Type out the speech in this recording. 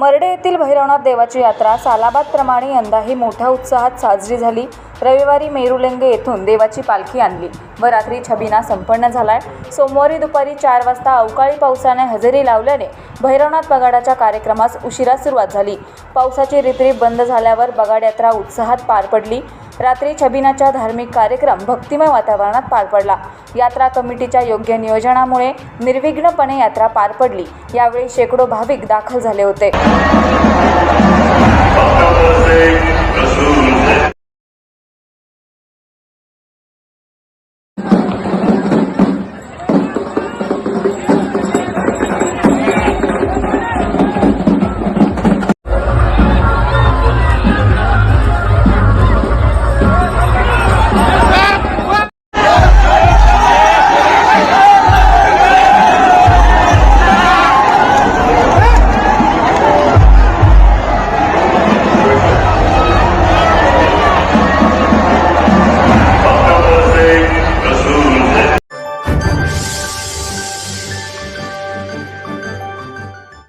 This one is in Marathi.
मर्डे येथील भैरवनाथ देवाची यात्रा सालाबादप्रमाणे यंदाही मोठ्या उत्साहात साजरी झाली. रविवारी मेरुलेंगे येथून देवाची पालखी आणली व रात्री छबिना संपन्न झालाय. सोमवारी दुपारी चार वाजता अवकाळी पावसाने हजेरी लावल्याने भैरवनाथ बगाडाच्या कार्यक्रमास उशिरा सुरुवात झाली. पावसाची रिपरिप बंद झाल्यावर बगाड यात्रा उत्साहात पार पडली. रात्री छबिनाच्या धार्मिक कार्यक्रम भक्तिमय वातावरणात पार पडला यात्रा कमिटीच्या योग्य नियोजनामुळे निर्विघ्नपणे यात्रा पार पडली यावेळी शेकडो भाविक दाखल झाले होते